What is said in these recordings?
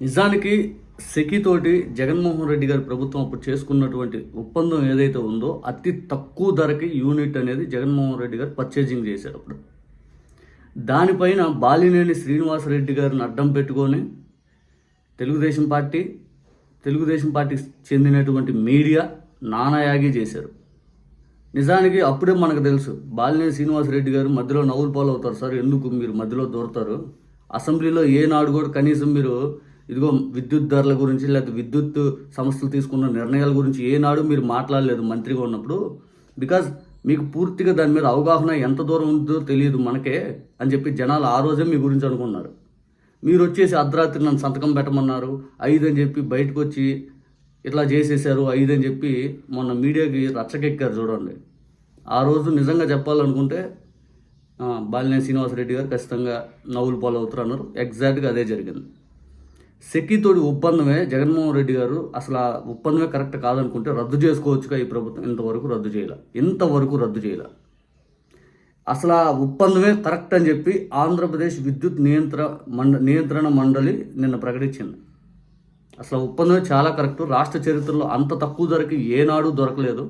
నిజానికి సెకితోటి జగన్మోహన్ రెడ్డి గారి ప్రభుత్వం అప్పుడు చేసుకున్నటువంటి ఒప్పందం ఏదైతే ఉందో అతి తక్కువ ధరకి యూనిట్ అనేది జగన్మోహన్ రెడ్డి గారు పర్చేజింగ్ చేశారు అప్పుడు. దానిపైన బాలినేని శ్రీనివాసరెడ్డి గారిని అడ్డం పెట్టుకొని తెలుగుదేశం పార్టీ తెలుగుదేశం పార్టీకి చెందినటువంటి మీడియా నానాయాగి చేశారు. నిజానికి అప్పుడే మనకు తెలుసు బాలినేని శ్రీనివాసరెడ్డి గారు మధ్యలో నవ్వులు పాలు అవుతారు సార్ ఎందుకు మీరు మధ్యలో దూరతారు? అసెంబ్లీలో ఏనాడు కూడా కనీసం మీరు ఇదిగో విద్యుత్ ధరల గురించి లేకపోతే విద్యుత్ సంస్థలు తీసుకున్న నిర్ణయాల గురించి ఏనాడు మీరు మాట్లాడలేదు మంత్రిగా ఉన్నప్పుడు. బికాజ్ మీకు పూర్తిగా దాని మీద అవగాహన ఎంత దూరం ఉందో తెలియదు మనకే అని చెప్పి జనాలు ఆ రోజే మీ గురించి అనుకున్నారు. మీరు వచ్చేసి అర్ధరాత్రి నన్ను సంతకం పెట్టమన్నారు. ఐదు అని చెప్పి బయటకు వచ్చి ఇట్లా చేసేసారు ఐదు అని చెప్పి మొన్న మీడియాకి రచ్చకెక్కారు చూడండి. ఆ రోజు నిజంగా చెప్పాలనుకుంటే బాలినేని శ్రీనివాసరెడ్డి గారు ఖచ్చితంగా నవ్వులు పాలవుతారు అన్నారు ఎగ్జాక్ట్గా అదే జరిగింది. సెక్కితోడి ఒప్పందమే జగన్మోహన్ రెడ్డి గారు అసలు ఆ ఒప్పందమే కరెక్ట్ కాదనుకుంటే రద్దు చేసుకోవచ్చుగా ఈ ప్రభుత్వం. ఇంతవరకు రద్దు చేయాల. ఇంతవరకు రద్దు చేయాల. అసలు ఆ ఒప్పందమే కరెక్ట్ అని చెప్పి ఆంధ్రప్రదేశ్ విద్యుత్ నియంత్ర మండ నియంత్రణ మండలి నిన్న ప్రకటించింది. అసలు ఒప్పందమే చాలా కరెక్ట్. రాష్ట్ర చరిత్రలో అంత తక్కువ ధరకి ఏనాడు దొరకలేదు.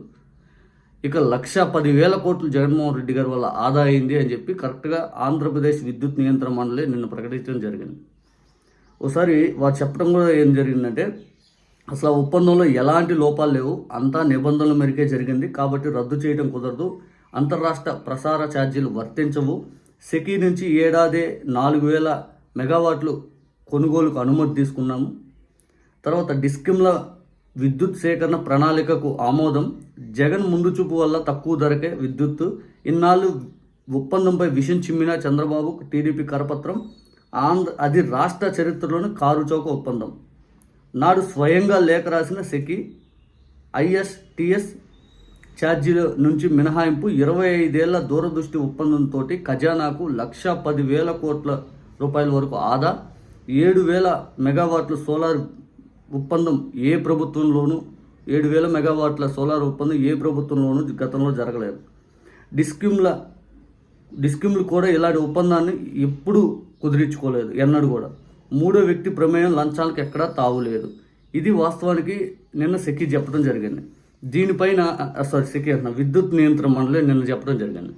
ఇక లక్ష పదివేల కోట్లు జగన్మోహన్ రెడ్డి గారి వల్ల ఆదా అయింది అని చెప్పి కరెక్ట్గా ఆంధ్రప్రదేశ్ విద్యుత్ నియంత్రణ మండలి నిన్న ప్రకటించడం జరిగింది. ఒకసారి వారు చెప్పడం కూడా ఏం జరిగిందంటే అసలు ఆ ఒప్పందంలో ఎలాంటి లోపాలు లేవు అంతా నిబంధనల మేరకే జరిగింది కాబట్టి రద్దు చేయడం కుదరదు అంతర్రాష్ట్ర ప్రసార ఛార్జీలు వర్తించవు సెకీ నుంచి ఏడాది నాలుగు వేల మెగావాట్లు కొనుగోలుకు అనుమతి తీసుకున్నాము. తర్వాత డిస్కిమ్ల విద్యుత్ సేకరణ ప్రణాళికకు ఆమోదం జగన్ ముందు చూపు వల్ల తక్కువ ధరకే విద్యుత్ ఇన్నాళ్ళు ఒప్పందంపై విషం చిమ్మిన చంద్రబాబు టీడీపీ కరపత్రం ఆంధ్ర అది రాష్ట్ర చరిత్రలోని కారుచౌక ఒప్పందం. నాడు స్వయంగా లేఖ రాసిన సెకి ఐఎస్టిఎస్ ఛార్జీల నుంచి మినహాయింపు ఇరవై ఐదేళ్ళ దూరదృష్టి ఒప్పందంతో ఖజానాకు లక్ష పదివేల కోట్ల రూపాయల వరకు ఆదా. ఏడు వేల మెగావాట్ల సోలార్ ఒప్పందం ఏ ప్రభుత్వంలోనూ ఏడు వేల మెగావాట్ల సోలార్ ఒప్పందం ఏ ప్రభుత్వంలోనూ గతంలో జరగలేదు. డిస్క్యూమ్ల డిస్క్యూమ్లు కూడా ఇలాంటి ఒప్పందాన్ని ఎప్పుడు కుదిరించుకోలేదు. ఎన్నడూ కూడా. మూడో వ్యక్తి ప్రమేయం లంచాలకు ఎక్కడా తావులేదు. ఇది వాస్తవానికి నిన్న సెక్కి చెప్పడం జరిగింది. దీనిపైన సారీ సెక్కి అంటున్నా విద్యుత్ నియంత్రణ మండలి నిన్న చెప్పడం జరిగింది.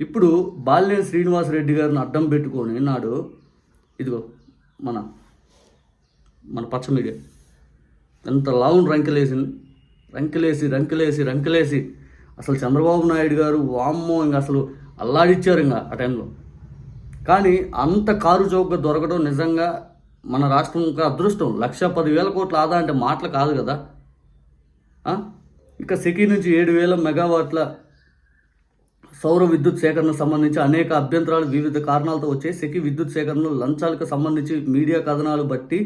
ఇప్పుడు బాలినేని శ్రీనివాసరెడ్డి గారిని అడ్డం పెట్టుకొని నాడు ఇదిగో మన మన పచ్చ మీడియా ఎంత లావును రంకెలేసింది. రంకెలేసి రంకెలేసి రంకెలేసి. అసలు చంద్రబాబు నాయుడు గారు వామ్మో ఇంకా అసలు అల్లాడిచ్చారు ఇంకా ఆ టైంలో. కానీ అంత కారు చౌకగా దొరకడం నిజంగా మన రాష్ట్రం ఇంకా అదృష్టం. లక్ష పదివేల కోట్ల ఆదా అంటే మాటలు కాదు కదా. ఇంకా ఇక సెకీ నుంచి ఏడు వేల మెగావాట్ల సౌర విద్యుత్ సేకరణకు సంబంధించి అనేక అభ్యంతరాలు వివిధ కారణాలతో వచ్చాయి. సెకి విద్యుత్ సేకరణలో లంచాలకు సంబంధించి మీడియా కథనాలు బట్టి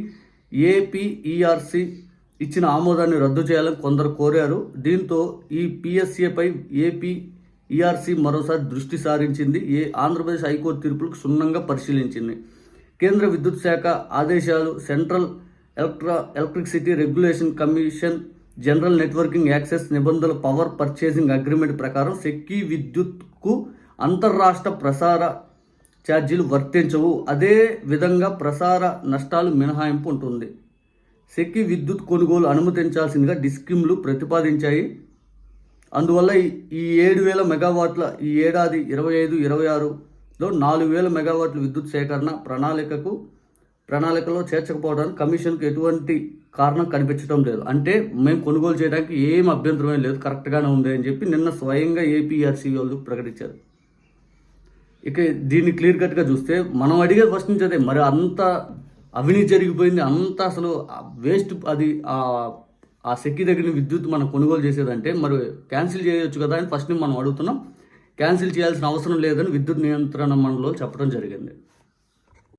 ఏపీఈఆర్సీ ఇచ్చిన ఆమోదాన్ని రద్దు చేయాలని కొందరు కోరారు. దీంతో ఈ పిఎస్ఏపై ఏపీ ఈఆర్సీ మరోసారి దృష్టి సారించింది. ఏ ఆంధ్రప్రదేశ్ హైకోర్టు తీర్పులకు క్షుణ్ణంగా పరిశీలించింది. కేంద్ర విద్యుత్ శాఖ ఆదేశాలు central electra electricity regulation commission general networking access నిబంధనల పవర్ పర్చేసింగ్ అగ్రిమెంట్ ప్రకారం సెక్కీ విద్యుత్కు అంతర్రాష్ట్ర ప్రసార ఛార్జీలు వర్తించవు. అదే విధంగా ప్రసార నష్టాలు మినహాయింపు ఉంటుంది. సెక్కి విద్యుత్ కొనుగోలు అనుమతించాల్సిందిగా డిస్కిమ్లు ప్రతిపాదించాయి. అందువల్ల ఈ- ఈ ఏడు వేల మెగావాట్ల ఈ ఏడాది ఇరవై ఐదు ఇరవై ఆరులో నాలుగు వేల మెగావాట్ల విద్యుత్ సేకరణ ప్రణాళికకు ప్రణాళికలో చేర్చకపోవడానికి కమిషన్కు ఎటువంటి కారణం కనిపించడం లేదు. అంటే మేము కొనుగోలు చేయడానికి ఏం అభ్యంతరమే లేదు కరెక్ట్గానే ఉంది అని చెప్పి నిన్న స్వయంగా ఏపీఆర్సీ వాళ్ళు ప్రకటించారు. ఇక దీన్ని క్లియర్ కట్గా చూస్తే మనం అడిగే ఫస్ట్ నుంచి అదే మరి అంత అవినీతి జరిగిపోయింది అంత అసలు వేస్ట్ అది ఆ శక్తి దగ్గర విద్యుత్ మనం కొనుగోలు చేసేదంటే మరి క్యాన్సిల్ చేయొచ్చు కదా అని ఫస్ట్ మనం అడుగుతున్నాం. క్యాన్సిల్ చేయాల్సిన అవసరం లేదని విద్యుత్ నియంత్రణ మండలిలో చెప్పడం జరిగింది.